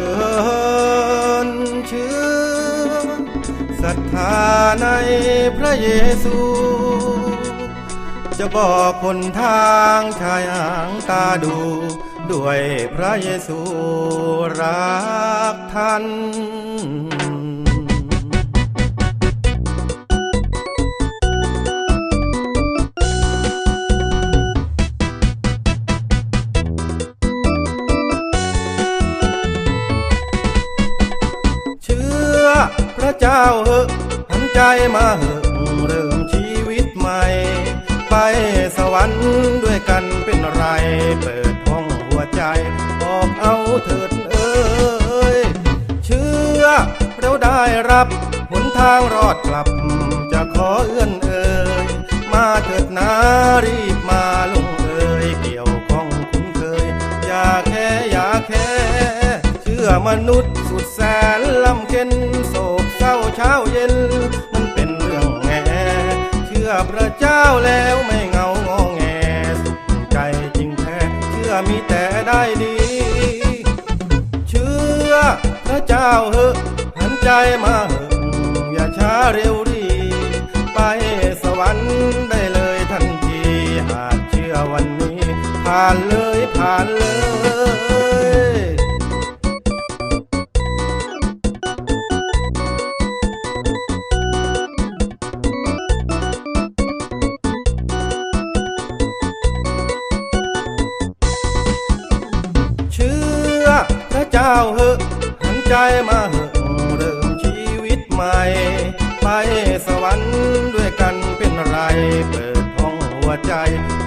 ชิญเชื่อศรัทธาในพระเยซู จะบอกคนทางชายหางตาดู ด้วยพระเยซูรักท่าน สวรรค์ด้วยกันเป็นไร เปิดห้องหัวใจบอกเอาเถิดเอ้ยเชื่อเราได้รับหนทางรอดกลับ จะขอเอื้อนเอ่ยมาเถิดนารีบมาลงเอ่ยเกี่ยวข้องคุ้นเคย อย่าแค่อย่าแค่เชื่อมนุษย์สุดแสนลำเค็นโศกเศร้าเช้าเย็น มันเป็นเรื่องแง่เชื่อพระเจ้าแล้ว มีแต่ได้ดี เชื่อพระเจ้าเหอะหันใจมาเหอะอย่าช้าเร็วดีไปสวรรค์ได้เลยทันที หากเชื่อวันนี้ผ่านเลย ก้าเหอะหันใจมาเหอะเริ่มชีวิตใหม่ ไปสวรรค์ด้วยกันเป็นไร เปิดห้องหัวใจ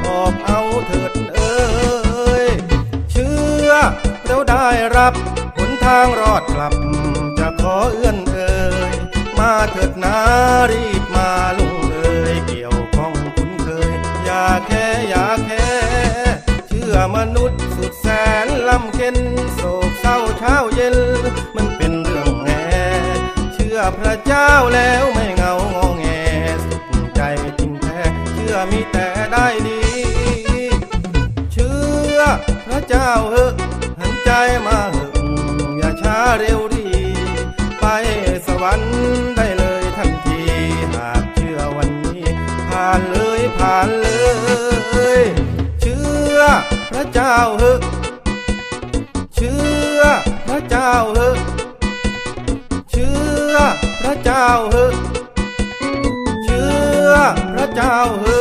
ออกเอาเถิดเอ้ยเชื่อเราได้รับหนทางรอดกลับ จะขอเอื้อนเอ่ยมาเถิดนารีบมาลุงเอ่ยเกี่ยวข้องคุ้นเคย อย่าแค่อย่าแค่เชื่อมนุษย์ พระเจ้าแล้วไม่เงางอแงสุขใจจริงแท้เชื่อมีแต่ได้ดี เชื่อพระเจ้าเหอะหันใจมาเหอะอย่าช้าเร็วดี ไปสวรรค์ได้เลยทันที หากเชื่อวันนี้ผ่านเลยผ่านเลย เชื่อพระเจ้าเหอะเชื่อพระเจ้าเหอะ เจ้าเฮอเชื่อพระเจ้าเฮอ